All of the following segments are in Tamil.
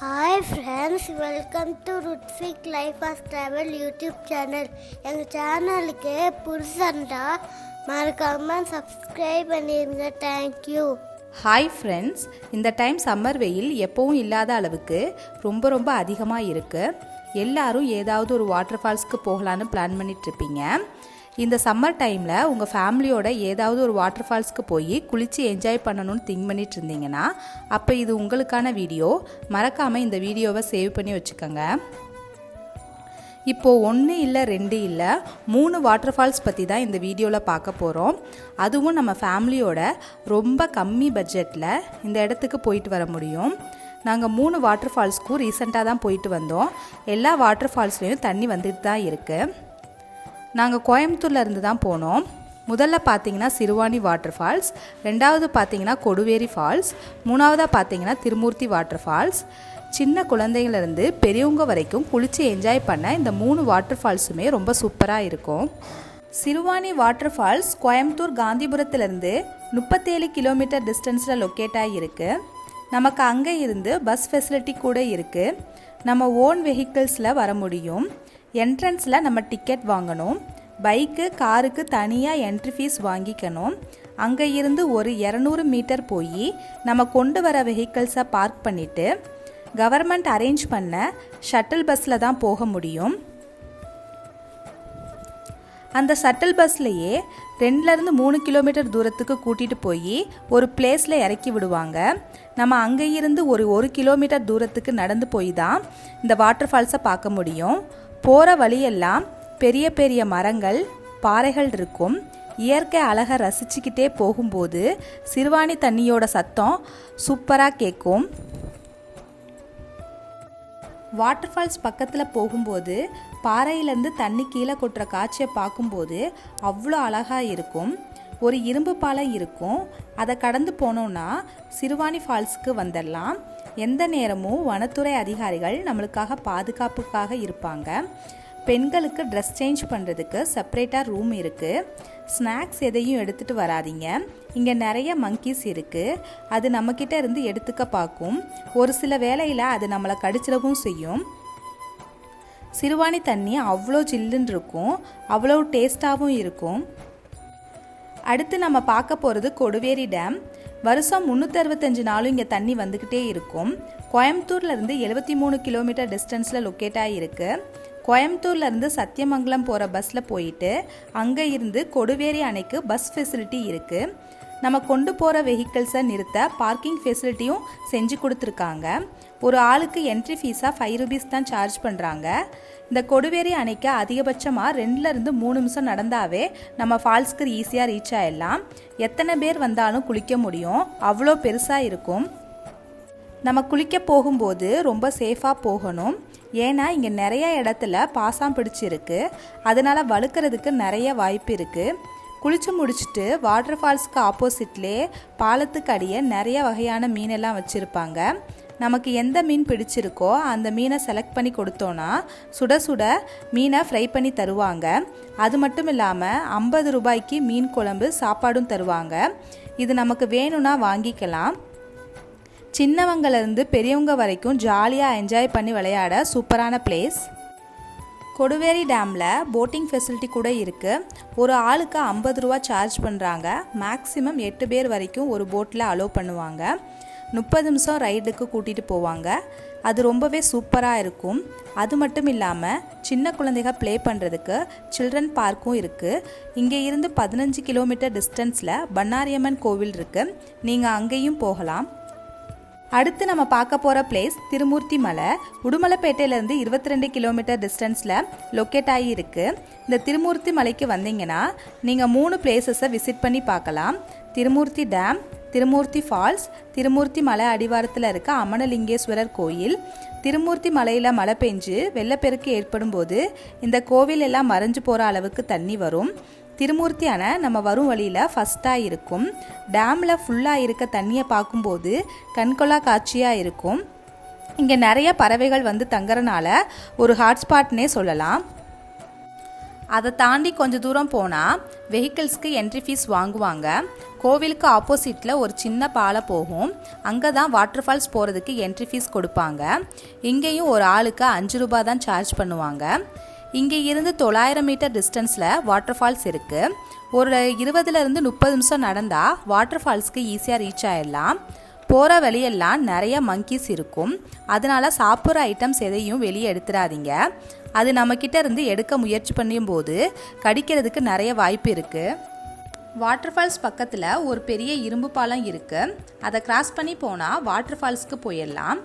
Hi friends welcome to ருட்ஃபிக் life of travel YouTube channel எங்கள் சேனலுக்கு புதுசண்டா மறக்காமல் சப்ஸ்கிரைப் பண்ணிடுங்க தேங்க்யூ ஹாய் ஃப்ரெண்ட்ஸ் இந்த டைம் சம்மர் வெயில் எப்பவும் இல்லாத அளவுக்கு ரொம்ப ரொம்ப அதிகமாக இருக்குது எல்லாரும் ஏதாவது ஒரு வாட்டர் ஃபால்ஸ்க்கு போகலான்னு பிளான் பண்ணிட்டு இருப்பீங்க. இந்த சம்மர் டைமில் உங்கள் ஃபேமிலியோட ஏதாவது ஒரு வாட்டர் ஃபால்ஸ்க்கு போய் குளித்து என்ஜாய் பண்ணணும்னு திங்க் பண்ணிட்டு இருந்தீங்கன்னா அப்போ இது உங்களுக்கான வீடியோ மறக்காமல் இந்த வீடியோவை சேவ் பண்ணி வச்சுக்கோங்க. இப்போது ஒன்று இல்லை ரெண்டு இல்லை மூணு வாட்டர் ஃபால்ஸ் பற்றி தான் இந்த வீடியோவில் பார்க்க போகிறோம் அதுவும் நம்ம ஃபேமிலியோட ரொம்ப கம்மி பட்ஜெட்டில் இந்த இடத்துக்கு போயிட்டு வர முடியும். நாங்கள் மூணு வாட்டர் ஃபால்ஸ்க்கும் ரீசெண்டாக தான் போயிட்டு வந்தோம். எல்லா வாட்டர் ஃபால்ஸ்லேயும் தண்ணி வந்துட்டு தான் இருக்குது நாங்கள் கோயம்புத்தூர்லேருந்து தான் போனோம். முதல்ல பார்த்தீங்கன்னா சிறுவாணி வாட்டர் ஃபால்ஸ் ரெண்டாவது பார்த்தீங்கன்னா கொடுவேரி ஃபால்ஸ் மூணாவதாக பார்த்தீங்கன்னா திருமூர்த்தி வாட்டர் ஃபால்ஸ். சின்ன குழந்தைங்கள்லேருந்து பெரியவங்க வரைக்கும் குளித்து என்ஜாய் பண்ண இந்த மூணு வாட்டர் ஃபால்ஸுமே ரொம்ப சூப்பராக இருக்கும். சிறுவாணி வாட்டர் ஃபால்ஸ் கோயம்புத்தூர் காந்திபுரத்துலேருந்து முப்பத்தேழு கிலோமீட்டர் டிஸ்டன்ஸில் லொக்கேட் ஆகியிருக்கு நமக்கு அங்கே இருந்து பஸ் ஃபெசிலிட்டி கூட இருக்குது நம்ம ஓன் வெஹிக்கிள்ஸில் வர முடியும். என்ட்ரன்ஸில் நம்ம டிக்கெட் வாங்கணும். பைக்கு காருக்கு தனியாக என்ட்ரி ஃபீஸ் வாங்கிக்கணும். அங்கே இருந்து ஒரு இரநூறு மீட்டர் போய் நம்ம கொண்டு வர வெஹிக்கிள்ஸை பார்க் பண்ணிவிட்டு கவர்மெண்ட் அரேஞ்ச் பண்ண ஷட்டில் பஸ்ஸில் தான் போக முடியும். அந்த ஷட்டில் பஸ்லையே ரெண்டுலேருந்து மூணு கிலோமீட்டர் தூரத்துக்கு கூட்டிகிட்டு போய் ஒரு பிளேஸில் இறக்கி விடுவாங்க. நம்ம அங்கேயிருந்து ஒரு ஒரு கிலோமீட்டர் தூரத்துக்கு நடந்து போய் தான் இந்த வாட்டர் ஃபால்ஸை பார்க்க முடியும். போகிற வழியெல்லாம் பெரிய பெரிய மரங்கள் பாறைகள் இருக்கும். இயற்கை அழகை ரசிச்சுக்கிட்டே போகும்போது சிறுவாணி தண்ணியோட சத்தம் சூப்பராக கேட்கும் வாட்டர் ஃபால்ஸ் பக்கத்தில் போகும்போது பாறையிலேருந்து தண்ணி கீழே கொட்டுற காட்சியை பார்க்கும்போது அவ்வளோ அழகாக இருக்கும். ஒரு இரும்பு பாலை இருக்கும். அதை கடந்து போனோம்னா சிறுவாணி ஃபால்ஸுக்கு வந்துடலாம். எந்த நேரமும் வனத்துறை அதிகாரிகள் நம்மளுக்காக பாதுகாப்புக்காக இருப்பாங்க. பெண்களுக்கு ட்ரெஸ் சேஞ்ச் பண்ணுறதுக்கு செப்பரேட்டாக ரூம் இருக்குது ஸ்நாக்ஸ் எதையும் எடுத்துகிட்டு வராதீங்க. இங்கே நிறைய மங்கீஸ் இருக்குது அது நம்மக்கிட்ட இருந்து எடுத்துக்க பார்க்கும். ஒரு சில வேலையில் அது நம்மளை கடிச்சிடவும் செய்யும். சிறுவாணி தண்ணி அவ்வளோ ஜில்லுன்னு இருக்கும். அவ்வளோ டேஸ்ட்டாகவும் இருக்கும். அடுத்து நம்ம பார்க்க போகிறது கொடுவேரி டேம். வருஷம் முந்நூற்றறுபத்தஞ்சு நாளும் இங்கே தண்ணி வந்துக்கிட்டே இருக்கும். கோயம்புத்தூர்லேருந்து எழுபத்தி மூணு கிலோமீட்டர் டிஸ்டன்ஸில் லொக்கேட் ஆகிருக்கு கோயம்புத்தூர்லேருந்து சத்தியமங்கலம் போகிற பஸ்ஸில் போயிட்டு அங்கே இருந்து கொடுவேரி அணைக்கு பஸ் ஃபெசிலிட்டி இருக்குது நம்ம கொண்டு போகிற வெஹிக்கிள்ஸை நிறுத்த பார்க்கிங் ஃபெசிலிட்டியும் செஞ்சு கொடுத்துருக்காங்க. ஒரு ஆளுக்கு என்ட்ரி ஃபீஸாக ஃபைவ் ருபீஸ் தான் சார்ஜ் பண்ணுறாங்க இந்த கொடுவேரி அணைக்கு அதிகபட்சமாக ரெண்டுலேருந்து மூணு நிமிஷம் நடந்தாவே நம்ம ஃபால்ஸ்க்கு ஈஸியாக ரீச் ஆகிடலாம் எத்தனை பேர் வந்தாலும் குளிக்க முடியும். அவ்வளோ பெருசாக இருக்கும். நம்ம குளிக்க போகும்போது ரொம்ப சேஃபாக போகணும். ஏன்னா இங்கே நிறைய இடத்துல பாசம் பிடிச்சிருக்கு. அதனால் வழுக்கிறதுக்கு நிறைய வாய்ப்பு இருக்குது குளிச்சு முடிச்சுட்டு வாட்டர் ஃபால்ஸ்க்கு ஆப்போசிட்லேயே பாலத்துக்கு அடியே நிறைய வகையான மீனெல்லாம் வச்சுருப்பாங்க. நமக்கு எந்த மீன் பிடிச்சிருக்கோ அந்த மீனை செலக்ட் பண்ணி கொடுத்தோன்னா சுட சுட மீனை ஃப்ரை பண்ணி தருவாங்க. அது மட்டும் இல்லாமல் ஐம்பது ரூபாய்க்கு மீன் குழம்பு சாப்பாடும் தருவாங்க. இது நமக்கு வேணும்னா வாங்கிக்கலாம். சின்னவங்கலேருந்து பெரியவங்க வரைக்கும் ஜாலியாக என்ஜாய் பண்ணி விளையாட சூப்பரான பிளேஸ் கொடுவேரி டேமில் போட்டிங் ஃபெசிலிட்டி கூட இருக்குது ஒரு ஆளுக்கு ஐம்பது ரூபா சார்ஜ் பண்ணுறாங்க மேக்ஸிமம் எட்டு பேர் வரைக்கும் ஒரு போட்டில் அலோவ் பண்ணுவாங்க. முப்பது நிமிஷம் ரைடுக்கு கூட்டிகிட்டு போவாங்க. அது ரொம்பவே சூப்பராக இருக்கும். அது மட்டும் இல்லாமல் சின்ன குழந்தைகள் ப்ளே பண்ணுறதுக்கு சில்ட்ரன் பார்க்கும் இருக்குது இங்கே இருந்து பதினஞ்சு கிலோமீட்டர் டிஸ்டன்ஸில் பண்ணாரியம்மன் கோவில் இருக்குது நீங்கள் அங்கேயும் போகலாம். அடுத்து நம்ம பார்க்க போகிற பிளேஸ் திருமூர்த்தி மலை உடுமலைப்பேட்டையிலேருந்து இருபத்தி ரெண்டு கிலோமீட்டர் டிஸ்டன்ஸில் லொக்கேட் ஆகியிருக்கு இந்த திருமூர்த்தி மலைக்கு வந்தீங்கன்னா நீங்கள் மூணு பிளேசஸை விசிட் பண்ணி பார்க்கலாம். திருமூர்த்தி டேம் திருமூர்த்தி ஃபால்ஸ் திருமூர்த்தி மலை அடிவாரத்தில் இருக்க அமனலிங்கேஸ்வரர் கோயில். திருமூர்த்தி மலையில் மழை பெஞ்சு வெள்ளப்பெருக்கு ஏற்படும் போது இந்த கோவில் எல்லாம் மறைஞ்சு போகிற அளவுக்கு தண்ணி வரும். திருமூர்த்தி அணை நம்ம வரும் வழியில் ஃபஸ்ட்டாக இருக்கும். டேமில் ஃபுல்லாக இருக்க தண்ணியை பார்க்கும்போது கண்கொள்ளா காட்சியாக இருக்கும். இங்கே நிறைய பறவைகள் வந்து தங்குறனால ஒரு ஹாட்ஸ்பாட்னே சொல்லலாம். அதை தாண்டி கொஞ்சம் தூரம் போனால் வெஹிக்கிள்ஸ்க்கு என்ட்ரி ஃபீஸ் வாங்குவாங்க. கோவிலுக்கு ஆப்போசிட்டில் ஒரு சின்ன பாலை போகும். அங்கே தான் வாட்டர் ஃபால்ஸ் போகிறதுக்கு என்ட்ரி ஃபீஸ் கொடுப்பாங்க. இங்கேயும் ஒரு ஆளுக்கு அஞ்சு ரூபா தான் சார்ஜ் பண்ணுவாங்க. இங்கே இருந்து தொள்ளாயிரம் மீட்டர் டிஸ்டன்ஸில் வாட்டர் ஃபால்ஸ் இருக்குது ஒரு இருபதுலேருந்து முப்பது நிமிஷம் நடந்தால் வாட்டர் ஃபால்ஸ்க்கு ஈஸியாக ரீச் ஆகிடலாம் போகிற வழியெல்லாம் நிறைய மங்கீஸ் இருக்கும். அதனால சாப்பிட்ற ஐட்டம்ஸ் எதையும் வெளியே எடுத்துடாதீங்க. அது நம்மக்கிட்ட இருந்து எடுக்க முயற்சி பண்ணும் போது கடிக்கிறதுக்கு நிறைய வாய்ப்பு இருக்குது வாட்டர் ஃபால்ஸ் பக்கத்தில் ஒரு பெரிய இரும்பு பாலம் இருக்குது அதை கிராஸ் பண்ணி போனால் வாட்டர் ஃபால்ஸ்க்கு போயிடலாம்.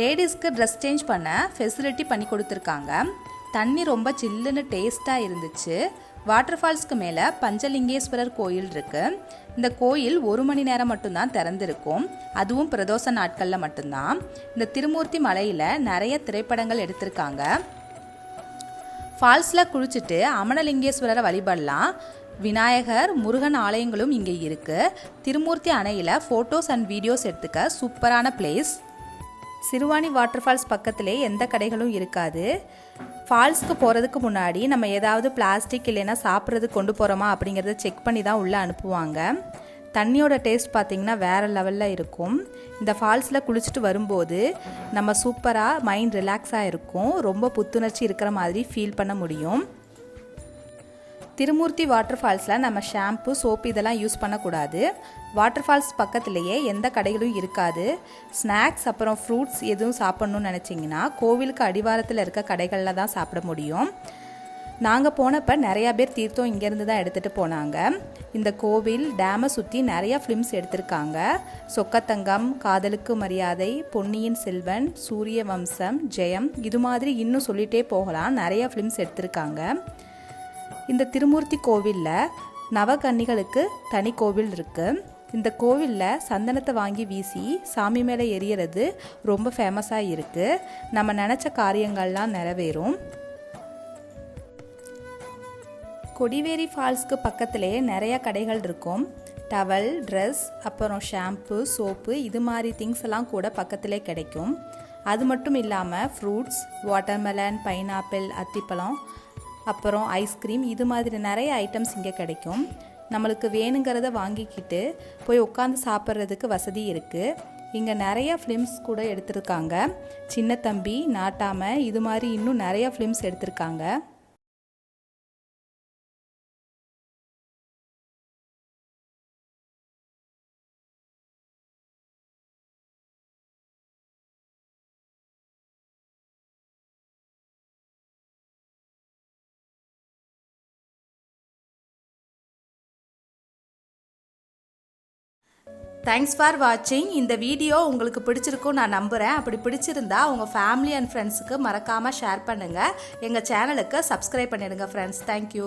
லேடிஸ்க்கு ட்ரெஸ் சேஞ்ச் பண்ண ஃபெசிலிட்டி பண்ணி கொடுத்துருக்காங்க. தண்ணி ரொம்ப சில்லுன்னு டேஸ்ட்டாக இருந்துச்சு. வாட்டர் ஃபால்ஸ்க்கு மேலே பஞ்சலிங்கேஸ்வரர் கோயில் இருக்குது இந்த கோயில் ஒரு மணி நேரம் மட்டும்தான் திறந்திருக்கும். அதுவும் பிரதோஷ நாட்களில் மட்டும்தான். இந்த திருமூர்த்தி மலையில் நிறைய திரைப்படங்கள் எடுத்திருக்காங்க. ஃபால்ஸில் குளிச்சுட்டு அமனலிங்கேஸ்வரரை வழிபடலாம். விநாயகர் முருகன் ஆலயங்களும் இங்கே இருக்குது திருமூர்த்தி அணையில் ஃபோட்டோஸ் அண்ட் வீடியோஸ் எடுத்துக்க சூப்பரான பிளேஸ் சிறுவாணி வாட்டர் ஃபால்ஸ் பக்கத்திலே எந்த கடைகளும் இருக்காது. ஃபால்ஸ்க்கு போகிறதுக்கு முன்னாடி நம்ம ஏதாவது பிளாஸ்டிக் இல்லைன்னா சாப்பிட்றது கொண்டு போகிறோமா அப்படிங்கிறத செக் பண்ணி தான் உள்ளே அனுப்புவாங்க. தண்ணியோட டேஸ்ட் பார்த்திங்கன்னா வேறு லெவலில் இருக்கும். இந்த ஃபால்ஸில் குளிச்சுட்டு வரும்போது நம்ம சூப்பராக மைண்ட் ரிலாக்ஸாக இருக்கும். ரொம்ப புத்துணர்ச்சி இருக்கிற மாதிரி ஃபீல் பண்ண முடியும். திருமூர்த்தி வாட்டர் ஃபால்ஸில் நம்ம ஷாம்பு சோப்பு இதெல்லாம் யூஸ் பண்ணக்கூடாது. வாட்டர் ஃபால்ஸ் பக்கத்துலேயே எந்த கடைகளும் இருக்காது. ஸ்நாக்ஸ் அப்புறம் ஃப்ரூட்ஸ் எதுவும் சாப்பிட்ணுன்னு நினச்சிங்கன்னா கோவிலுக்கு அடிவாரத்தில் இருக்க கடைகளில் தான் சாப்பிட முடியும். நாங்கள் போனப்போ நிறையா பேர் தீர்த்தம் இங்கேருந்து தான் எடுத்துகிட்டு போனாங்க. இந்த கோவில் டேமை சுற்றி நிறையா ஃபிலிம்ஸ் எடுத்திருக்காங்க. சொக்கத்தங்கம் காதலுக்கு மரியாதை பொன்னியின் செல்வன் சூரிய வம்சம் ஜெயம் இது மாதிரி இன்னும் சொல்லிகிட்டே போகலாம். நிறையா ஃபிலிம்ஸ் எடுத்திருக்காங்க. இந்த திருமூர்த்தி கோவிலில் நவகன்னிகளுக்கு தனி கோவில் இருக்குது இந்த கோவிலில் சந்தனத்தை வாங்கி வீசி சாமி மேலே எரியறது ரொம்ப ஃபேமஸாக இருக்குது நம்ம நினச்ச காரியங்கள்லாம் நிறைவேறும். கொடிவேரி ஃபால்ஸ்க்கு பக்கத்திலே நிறைய கடைகள் இருக்கும். டவல் ட்ரெஸ் அப்புறம் ஷாம்பு சோப்பு இது மாதிரி திங்ஸ் எல்லாம் கூட பக்கத்திலே கிடைக்கும். அது மட்டும் இல்லாமல் ஃப்ரூட்ஸ் வாட்டர்மெலன் பைனாப்பிள் அத்திப்பழம் அப்புறம் ஐஸ்கிரீம் இது மாதிரி நிறைய ஐட்டம்ஸ் இங்கே கிடைக்கும். நம்மளுக்கு வேணுங்கிறத வாங்கிக்கிட்டு போய் உட்காந்து சாப்பிட்றதுக்கு வசதி இருக்குது இங்கே நிறைய ஃபிலிம்ஸ் கூட எடுத்திருக்காங்க. சின்ன தம்பி நாட்டாமல் இது மாதிரி இன்னும் நிறைய ஃபிலிம்ஸ் எடுத்திருக்காங்க. தேங்க்ஸ் ஃபார் வாட்சிங் இந்த வீடியோ உங்களுக்கு பிடிச்சிருக்கும் நான் நம்புகிறேன் அப்படி பிடிச்சிருந்தா உங்கள் ஃபேமிலி அண்ட் ஃப்ரெண்ட்ஸுக்கு மறக்காமல் ஷேர் பண்ணுங்கள் எங்கள் சேனலுக்கு சப்ஸ்கிரைப் பண்ணிடுங்க ஃப்ரெண்ட்ஸ் தேங்க்யூ